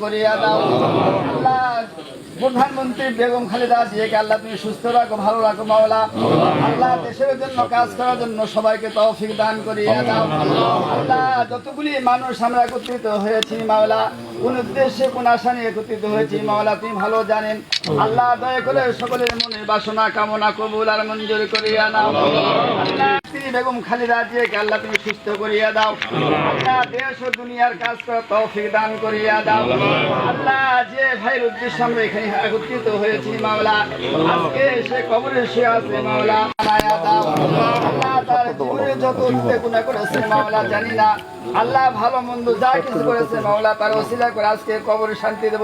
করিয়া দাও। প্রধানমন্ত্রী বেগম খালেদা জিয়াকে আল্লাহ তুমি সুস্থ রাখো, ভালো রাখো, মাওলা। আল্লাহ দেশের জন্য কাজ করার জন্য সবাইকে তৌফিক দান করিয়া আল্লাহ যতগুলি মানুষ আমরা একত্রিত হয়েছি, মাওলা, কোন উদ্দেশ্যে, কোন আশা নিয়ে একত্রিত হয়েছি, মাওলা, তুমি ভালো জানেন। আল্লাহ দয়া করে সকলের মনের বাসনা, কামনা কবুল আর মঞ্জুর করিয়া নাও। আল্লাহ তিনি বেগম আল্লাহ তুমি সুস্থ করিয়া দাও। আল্লাহ দেশ ও দুনিয়ার কাজ করার তৌফিক দান করিয়া দাও। আল্লাহ যে ভাইয়ের আমরা এখানে একত্রিত হয়েছি আজকে সে কবরে শুয়ে আছে দাও। আল্লাহ তার জানি না। আল্লাহ ভালো মন্দ যা কিছু করেছে, মাওলা, তার ওসিলা করে আজকে কবরে শান্তি দেব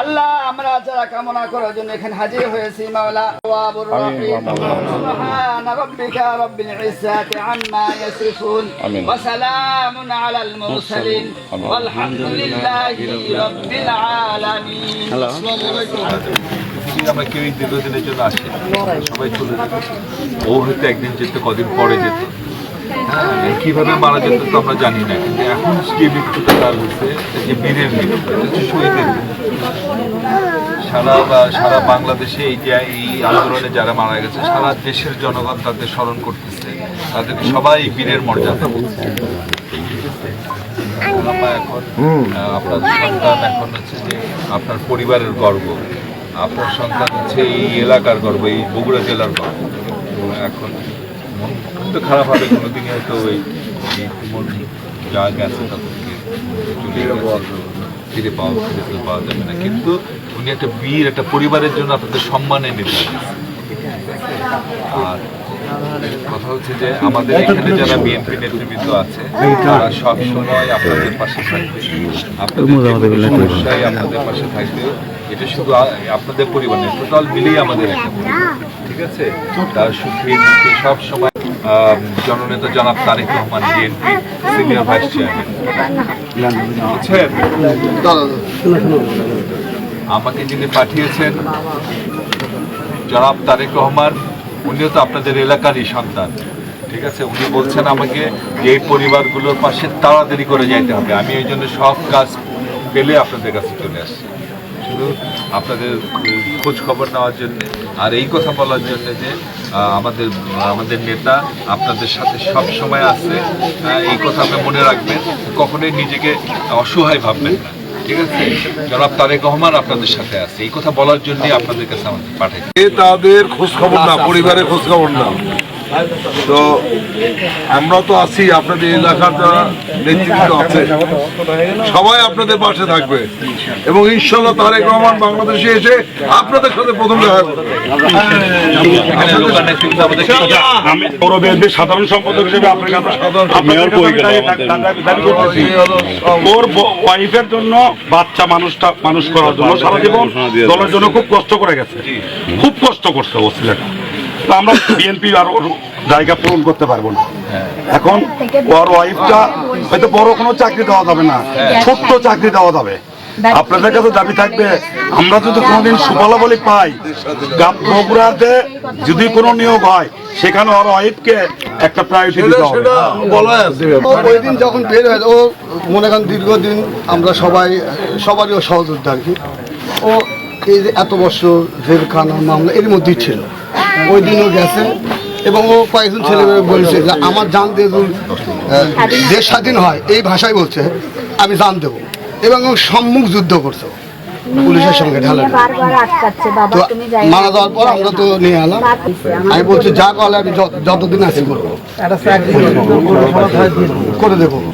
আল্লাহ আমরা যারা কামনা করার জন্য এখানে হাজির হয়েছি মাওলা ওয়াবুর রহিম সুবহান রাব্বিকা রাব্বিল ইজ্জাতি আম্মা ইয়াসিফুন। ওয়া সালামুন আলাল মুরসালিন। ওয়ালহামদুলিল্লাহি রাব্বিল আলামিন। আসসালামু আলাইকুম আমরা কেউই দীর্ঘদিনের জন্য আসি সবাই চলে যেত। ও হয়তো একদিন যেত কদিন পরে যেত। কীভাবে মারা যেত তো আমরা জানি না কিন্তু এখন যে মৃত্যুটা তার হচ্ছে যে বীরের মৃত্যু শহীদের সারা বা- সারা বাংলাদেশে এই যে এই আন্দোলনে যারা মারা গেছে সারা দেশের জনগণ তাদের স্মরণ করতেছে। তাদেরকে সবাই বীরের মর্যাদা এখন আপনার সন্তান এখন হচ্ছে যে আপনার পরিবারের গর্ব। আপনার সন্তান হচ্ছে এই এলাকার গর্ব এই বগুড়া জেলার গর্ব। এখন তো খারাপ হবে কোনোদিনই হয়তো ওই মন যা গেছে তাদেরকে চলে ফিরে পাওয়া ফিরে তো পাওয়া যাবে না। কিন্তু উনি একটা বীর একটা পরিবারের জন্য আপনাদের সম্মানে নিতে আর কথা হচ্ছে যে আমাদের এখানে যারা বিএনপি নেতৃবৃন্দ আছে তারা সব সময় আপনাদের পাশে থাকবে। আপনাদের সমস্যায় আপনাদের পাশে থাকবে এটা শুধু আপনাদের পরিবার টোটাল মিলেই আমাদের একটা পরিবার। ঠিক আছে? তার সুখে দুঃখে সব সময় জননেতা জনাব Tarique Rahman, BNP senior vice chairman. আমাকে যিনি পাঠিয়েছেন, জনাব তারেক রহমান, উনিও তো আপনাদের এলাকারই সন্তান, ঠিক আছে? উনি বলছেন আমাকে যে এই পরিবারগুলোর পাশে তাড়াতাড়ি করে যাইতে হবে। আমি এই জন্য সব কাজ পেলে আপনাদের কাছে চলে আসছি। শুধু আপনাদের খোঁজ খবর নেওয়ার জন্য, আর এই কথা বলার জন্য যে আমাদের আমাদের নেতা আপনাদের সাথে সব সময় আছে। এই কথা আপনি মনে রাখবেন কখনোই নিজেকে অসহায় ভাববেন না ঠিক আছে? জনাব তারেক রহমান আপনাদের সাথে আছে। এই কথা বলার জন্যই আপনাদের কাছে আমাদের পাঠাই। তাদের খোঁজখবর না পরিবারের খোঁজখবর না। তো আমরা তো আছি আপনাদের এলাকার যারা নেতৃত্ব আছে সবাই আপনাদের পাশে থাকবে এবং ইনশাল্লাহ তারেক রহমান বাংলাদেশে এসে আপনাদের সাথে প্রথম দেখা করবে সাধারণ সম্পাদক হিসেবে আপনার। ওর ওয়াইফের জন্য বাচ্চা মানুষটা মানুষ করার জন্য সারা জীবন দলের জন্য খুব কষ্ট করে গেছে খুব কষ্ট করছে ও ছেলেটা তো আমরা বিএনপি আর জায়গা পূরণ করতে পারব না। এখন ওর ওয়াইফটা হয়তো বড় কোনো চাকরি দেওয়া যাবে না ছোট্ট চাকরি দেওয়া যাবে। আপনাদের কাছে দাবি থাকবে আমরা যদি কোনোদিন সুফলাবলী পাই বগুড়াতে যদি কোনো নিয়োগ হয় সেখানে ওর ওয়াইফকে একটা প্রায়োরিটি দিতে হবে। বলা ওই দিন যখন বের হয় ও মনে করেন দীর্ঘদিন আমরা সবাই সবারই ও সহযোদ্ধা আর কি। ও এই যে এত বছর জেলখানা মামলা এর মধ্যেই ছিল। ওই দিনও গেছে। এবং ও কয়েকজন ছেলে বলছে যে, আমার জান দেশ স্বাধীন হয়, এই ভাষায় বলছে, আমি জান দেবো। এবং সম্মুখ যুদ্ধ করছে। পুলিশের সঙ্গে ঢালা তো মারা যাওয়ার পর আমরা তো নিয়ে এলাম। আমি বলছি, যা কলে আমি যত- যতদিন আছি করব। করে দেবো।